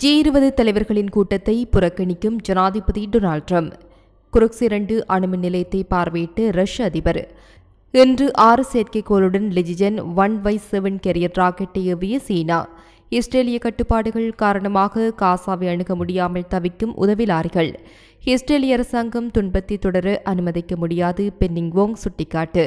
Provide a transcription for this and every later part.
G இருபது தலைவர்களின் கூட்டத்தை புறக்கணிக்கும் ஜனாதிபதி டொனால்ட் ட்ரம்ப். குருக்ஸ் இரண்டு அணுமின் நிலையத்தை பார்வையிட்டு ரஷ்ய அதிபர். இன்று ஆறு செயற்கைக்கோளுடன் Lijian one Y seven carrier ராக்கெட்டை ஏவிய சீனா. இஸ்ரேலிய கட்டுப்பாடுகள் காரணமாக காசாவை அணுக முடியாமல் தவிக்கும் உதவிலாரிகள். இஸ்ரேலிய அரசாங்கம் துன்பத்தை தொடர அனுமதிக்க முடியாது பென்னிங் வோங் சுட்டிக்காட்டு.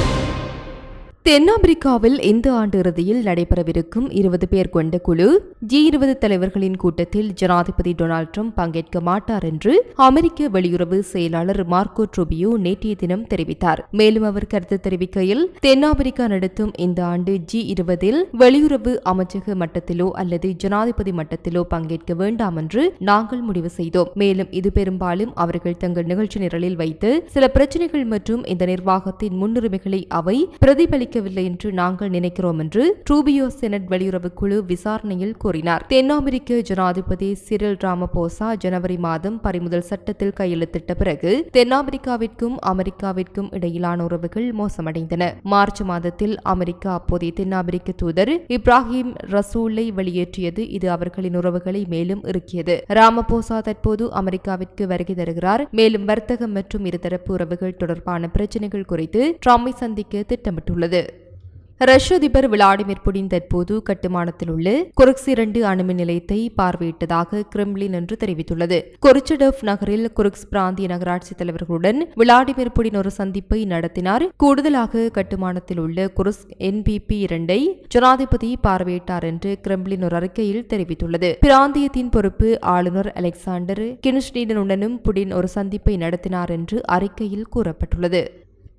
தென்னாப்பிரிக்காவில் இந்த ஆண்டு இறுதியில் நடைபெறவிருக்கும் இருபது பேர் கொண்ட குழு ஜி இருபது தலைவர்களின் கூட்டத்தில் ஜனாதிபதி டொனால்ட் ட்ரம்ப் பங்கேற்க மாட்டார் என்று அமெரிக்க வெளியுறவு செயலாளர் மார்க்கோ ட்ரூபியோ நேற்றைய தினம் தெரிவித்தார். மேலும் அவர் கருத்து தெரிவிக்கையில் தென்னாப்பிரிக்கா நடத்தும் இந்த ஆண்டு ஜி இருபதில் வெளியுறவு அமைச்சக மட்டத்திலோ அல்லது ஜனாதிபதி மட்டத்திலோ பங்கேற்க வேண்டாம் என்று நாங்கள் முடிவு செய்தோம். மேலும் இது பெரும்பாலும் அவர்கள் தங்கள் நிகழ்ச்சி நிரலில் வைத்து சில பிரச்சனைகள் மற்றும் இந்த நிர்வாகத்தின் முன்னுரிமைகளை அவை பிரதிபலிக்க அளிக்கவில்லை என்று நாங்கள் நினைக்கிறோம் என்று ட்ரூபியோ செனட் வெளியுறவு குழு விசாரணையில் கூறினார். தென் அமெரிக்க ஜனாதிபதி சிரில் ராமபோசா ஜனவரி மாதம் பறிமுதல் சட்டத்தில் கையெழுத்திட்ட பிறகு தென்னாமெரிக்காவிற்கும் அமெரிக்காவிற்கும் இடையிலான உறவுகள் மோசமடைந்தன. மார்ச் மாதத்தில் அமெரிக்கா அப்போதைய தென்னாப்பிரிக்க தூதர் இப்ராஹிம் ரசூலை வெளியேற்றியது. இது அவர்களின் உறவுகளை மேலும் இறுக்கியது. ராமபோசா தற்போது அமெரிக்காவிற்கு வருகை தருகிறார். மேலும் வர்த்தகம் மற்றும் இருதரப்பு உறவுகள் தொடர்பான பிரச்சினைகள் குறித்து ட்ரம்பை சந்திக்க திட்டமிட்டுள்ளது. ரஷ்ய அதிபர் விளாடிமிர் புடின் தற்போது கட்டுமானத்தில் உள்ள குருக்ஸ் இரண்டு அணுமின் நிலையத்தை பார்வையிட்டதாக கிரெம்லின் என்று தெரிவித்துள்ளது. கொரிச்சடோவ் நகரில் குருக்ஸ் பிராந்திய நகராட்சி தலைவர்களுடன் விளாடிமிர் புடின் ஒரு சந்திப்பை நடத்தினார். கூடுதலாக கட்டுமானத்தில் உள்ள குருஸ் என்பிபி இரண்டை ஜனாதிபதி பார்வையிட்டார் என்று கிரெம்லின் ஒரு அறிக்கையில் தெரிவித்துள்ளது. பிராந்தியத்தின் பொறுப்பு ஆளுநர் அலெக்சாண்டர் கினுஷ்டீனுடனும் புடின் ஒரு சந்திப்பை நடத்தினார் என்று அறிக்கையில் கூறப்பட்டுள்ளது.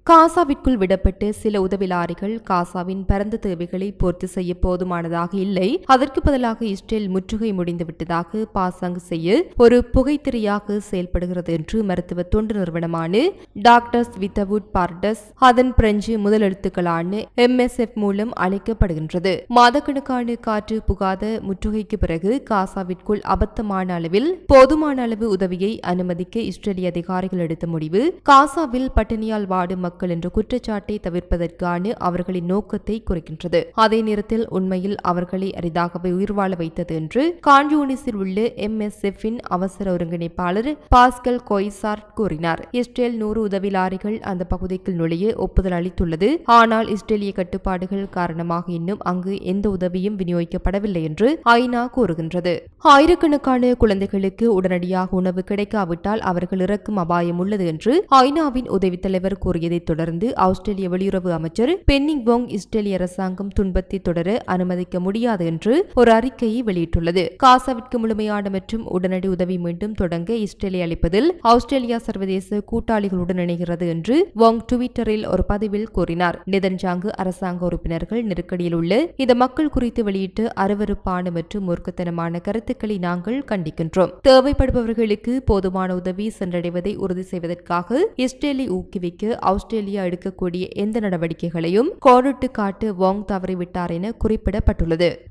காசாவிற்குள் விடப்பட்டு சில உதவிலாரிகள் காசாவின் பரந்த தேவைகளை பூர்த்தி செய்ய போதுமானதாக இல்லை. அதற்கு பதிலாக இஸ்ரேல் முற்றுகை முடிந்துவிட்டதாக பாசாங் செய்ய ஒரு புகைத்திரையாக செயல்படுகிறது என்று மருத்துவ தொண்டு நிறுவனமான டாக்டர்ஸ் வித்தவுட் பார்டஸ் அதன் பிரெஞ்சு முதலெழுத்துக்களான எம்எஸ்எஃப் மூலம் அழைக்கப்படுகின்றது. மாதக்கணக்கான காற்று புகாத முற்றுகைக்கு பிறகு காசாவிற்குள் அபத்தமான அளவில் போதுமான அளவு உதவியை அனுமதிக்க இஸ்ரேலிய அதிகாரிகள் எடுத்த முடிவு காசாவில் பட்டினியால் வாடும் மக்கள் என்ற குற்றச்சாட்டை தவிர்ப்பதற்கான அவர்களின் நோக்கத்தை குறைக்கின்றது. அதே நேரத்தில் உண்மையில் அவர்களை அரிதாகவே உயிர் வாழ வைத்தது என்று கான்யூனிஸில் உள்ள எம்எஸ்எஃப் இன் அவசர ஒருங்கிணைப்பாளர் பாஸ்கல் கொய்சார்ட் கூறினார். இஸ்ரேல் நூறு உதவி லாரிகள் அந்த பகுதிக்குள் நுழைய ஒப்புதல் அளித்துள்ளது. ஆனால் இஸ்ரேலிய கட்டுப்பாடுகள் காரணமாக இன்னும் அங்கு எந்த உதவியும் விநியோகிக்கப்படவில்லை என்று ஐநா கூறுகின்றது. ஆயிரக்கணக்கான குழந்தைகளுக்கு உடனடியாக உணவு கிடைக்காவிட்டால் அவர்கள் இறக்கும் அபாயம் உள்ளது என்று ஐநாவின் உதவித் தலைவர் கூறியதை தொடர்ந்து ஆஸ்திரேலிய வெளியுறவு அமைச்சர் பென்னிங் போங் இஸ்ரேலிய அரசாங்கம் துன்பத்தை தொடர அனுமதிக்க முடியாது என்று ஒரு அறிக்கையை வெளியிட்டுள்ளது. காசாவிற்கு முழுமையான மற்றும் உடனடி உதவி மீண்டும் தொடங்க இஸ்ரேலை அளிப்பதில் ஆஸ்திரேலியா சர்வதேச கூட்டாளிகளுடன் இணைகிறது என்று வாங் டுவிட்டரில் ஒரு பதிவில் கூறினார். நிதன்ஜாங்கு அரசாங்க உறுப்பினர்கள் நெருக்கடியில் உள்ள இந்த மக்கள் குறித்து வெளியிட்டு அருவறுப்பான மற்றும் மூர்க்கத்தனமான கருத்துக்களை நாங்கள் கண்டிக்கின்றோம். தேவைப்படுபவர்களுக்கு போதுமான உதவி சென்றடைவதை உறுதி செய்வதற்காக இஸ்ரேலை ஊக்குவிக்க ஆஸ்திரேலியா எடுக்கக்கூடிய எந்த நடவடிக்கைகளையும் கோடிட்டு காட்டு வாங் தவறிவிட்டார் என குறிப்பிடப்பட்டுள்ளது.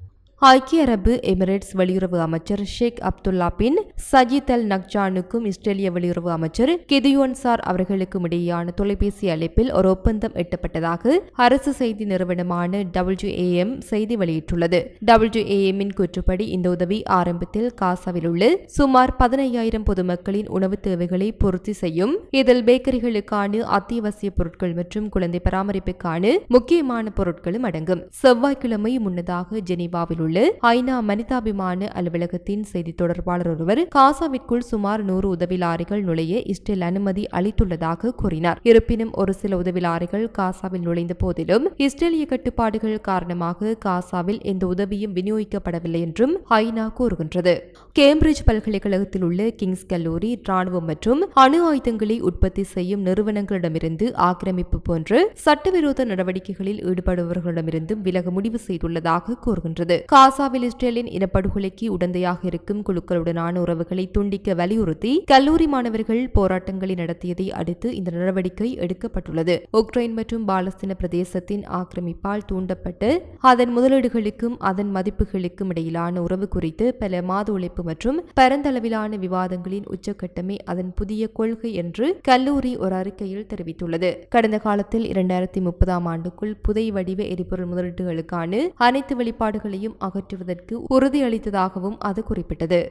ஐக்கிய அரபு எமிரேட்ஸ் வெளியுறவு அமைச்சர் ஷேக் அப்துல்லா பின் சஜித் அல் நக்ஜானுக்கும் இஸ்ரேலிய வெளியுறவு அமைச்சர் கெதியோன்சார் அவர்களுக்கும் இடையேயான தொலைபேசி அழைப்பில் ஒரு ஒப்பந்தம் எட்டப்பட்டதாக அரசு செய்தி நிறுவனமான டபிள்யூஏஎம் செய்தி வெளியிட்டுள்ளது. டபிள்யூஏஎம்மின் கூற்றுப்படி இந்த உதவி ஆரம்பத்தில் காசாவில் உள்ள சுமார் பதினையாயிரம் பொதுமக்களின் உணவு தேவைகளை பூர்த்தி செய்யும் இதில் பேக்கரிகளுக்கான அத்தியாவசிய பொருட்கள் மற்றும் குழந்தை பராமரிப்புக்கான முக்கியமான பொருட்களும் அடங்கும். செவ்வாய்க்கிழமை முன்னதாக ஜெனீவாவில் உள்ள உள்ள ஐநா மனிதாபிமான அலுவலகத்தின் செய்தி தொடர்பாளர் ஒருவர் காசாவிற்குள் சுமார் நூறு உதவி லாரிகள் நுழைய இஸ்ரேல் அனுமதி அளித்துள்ளதாக கூறினார். இருப்பினும் ஒரு சில உதவி லாரிகள் காசாவில் நுழைந்த போதிலும் இஸ்ரேலிய கட்டுப்பாடுகள் காரணமாக காசாவில் எந்த உதவியும் விநியோகிக்கப்படவில்லை என்றும் ஐநா கூறுகின்றது. கேம்பிரிட்ஜ் பல்கலைக்கழகத்தில் உள்ள கிங்ஸ் கல்லூரி ராணுவம் மற்றும் அணு ஆயுதங்களை உற்பத்தி செய்யும் நிறுவனங்களிடமிருந்து ஆக்கிரமிப்பு போன்று சட்டவிரோத நடவடிக்கைகளில் ஈடுபடுபவர்களிடமிருந்தும் விலக முடிவு செய்துள்ளதாக கூறுகின்றது. காசாவில் இஸ்ரேலின் இனப்படுகொலைக்கு உடந்தையாக இருக்கும் குழுக்களுடனான உறவுகளை துண்டிக்க வலியுறுத்தி கல்லூரி மாணவர்கள் போராட்டங்களை நடத்தியதை அடுத்து இந்த நடவடிக்கை எடுக்கப்பட்டுள்ளது. உக்ரைன் மற்றும் பாலஸ்தீன பிரதேசத்தின் ஆக்கிரமிப்பால் தூண்டப்பட்டு அதன் முதலீடுகளுக்கும் அதன் மதிப்புகளுக்கும் இடையிலான உறவு குறித்து பல மாத உழைப்பு மற்றும் பரந்தளவிலான விவாதங்களின் உச்சக்கட்டமே அதன் புதிய கொள்கை என்று கல்லூரி ஒரு அறிக்கையில் தெரிவித்துள்ளது. கடந்த காலத்தில் இரண்டாயிரத்தி முப்பதாம் ஆண்டுக்குள் புதை வடிவ எரிபொருள் முதலீடுகளுக்கான அனைத்து வெளிப்பாடுகளையும் அகற்றுவதற்கு உறுதியளித்ததாகவும் அது குறிப்பிட்டது.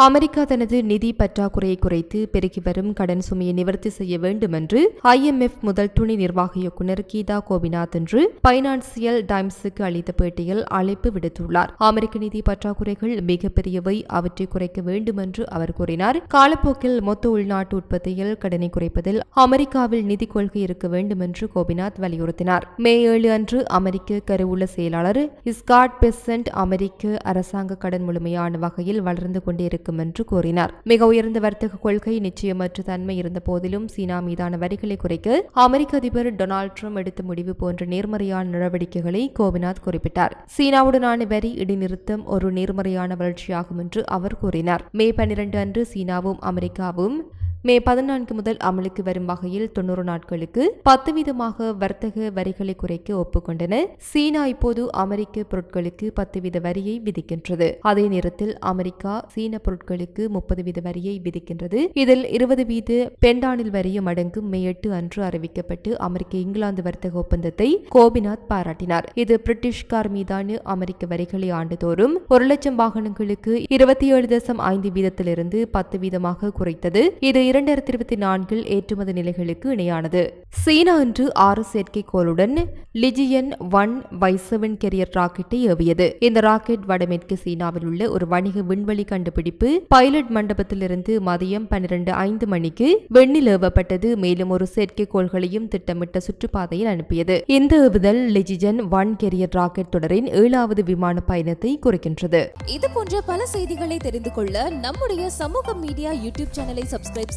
அமெரிக்கா தனது நிதி பற்றாக்குறையை குறைத்து பெருகி வரும் கடன் சுமையை நிவர்த்தி செய்ய வேண்டும் என்று ஐஎம்எஃப் முதல் துணை நிர்வாக இயக்குநர் கீதா கோபிநாத் என்று பைனான்சியல் டைம்ஸுக்கு அளித்த பேட்டியில் அழைப்பு விடுத்துள்ளார். அமெரிக்க நிதி பற்றாக்குறைகள் மிகப்பெரியவை அவற்றை குறைக்க வேண்டும் என்று அவர் கூறினார். காலப்போக்கில் மொத்த உள்நாட்டு உற்பத்தியில் கடனை குறைப்பதில் அமெரிக்காவில் நிதி கொள்கை இருக்க வேண்டும் என்று கோபிநாத் வலியுறுத்தினார். மே ஏழு அன்று அமெரிக்க கருவூல செயலாளர் ஸ்காட் பெசன்ட் அமெரிக்க அரசாங்க கடன் முழுமையான வகையில் வளர்ந்து கொண்டிருக்கும் என்று கூறினார். மிக உயர்ந்த வர்த்தக கொள்கை நிச்சயமற்ற தன்மை இருந்த போதிலும் சீனா மீதான வரிகளை குறைக்க அமெரிக்க அதிபர் டொனால்ட் ட்ரம்ப் எடுத்த முடிவு போன்ற நேர்மறையான நடவடிக்கைகளை கோபிநாத் குறிப்பிட்டார். சீனாவுடனான வரி இடைநிறுத்தம் ஒரு நேர்மறையான வளர்ச்சியாகும் என்று அவர் கூறினார். மே பனிரண்டு அன்று சீனாவும் அமெரிக்காவும் மே பதினான்கு முதல் அமலுக்கு வரும் வகையில் தொண்ணூறு நாட்களுக்கு பத்து வீதமாக வர்த்தக வரிகளை குறைக்க ஒப்புக்கொண்டன. சீனா இப்போது அமெரிக்க பொருட்களுக்கு பத்து வீத வரியை விதிக்கின்றது. அதே நேரத்தில் அமெரிக்கா சீன பொருட்களுக்கு முப்பது வீத வரியை விதிக்கின்றது. இதில் இருபது வீத பெண்டானில் வரியும் அடங்கும் மே எட்டு அன்று அறிவிக்கப்பட்டு அமெரிக்க இங்கிலாந்து வர்த்தக ஒப்பந்தத்தை கோபிநாத் பாராட்டினார். இது பிரிட்டிஷ் கார் மீதான அமெரிக்க வரிகளை ஆண்டுதோறும் ஒரு லட்சம் வாகனங்களுக்கு இருபத்தி ஏழு தசம் ஐந்து வீதத்திலிருந்து பத்து வீதமாக குறைத்தது. இது இரண்டாயிரத்தி இருபத்தி நான்கில் ஏற்றுமதி நிலைகளுக்கு இணையானது. சீனா இன்று ஆறு செயற்கைக்கோளுடன் Lijian one by seven carrier ராக்கெட்டை ஏவியது. இந்த ராக்கெட் வடமேற்கு சீனாவில் உள்ள ஒரு வணிக விண்வெளி கண்டுபிடிப்பு பைலட் மண்டபத்திலிருந்து மதியம் பன்னிரண்டு ஐந்து மணிக்கு வெண்ணில் ஏவப்பட்டது. மேலும் ஒரு செயற்கைக்கோள்களையும் திட்டமிட்ட சுற்றுப்பாதையில் அனுப்பியது. இந்த ஏவுதல் லிஜிஜன் ஒன் கெரியர் ராக்கெட் தொடரின் ஏழாவது விமான பயணத்தை குறிக்கின்றது. இது போன்ற பல செய்திகளை தெரிந்து கொள்ள நம்முடைய சமூக மீடியா யூடியூப் சேனலை சப்ஸ்கிரைப்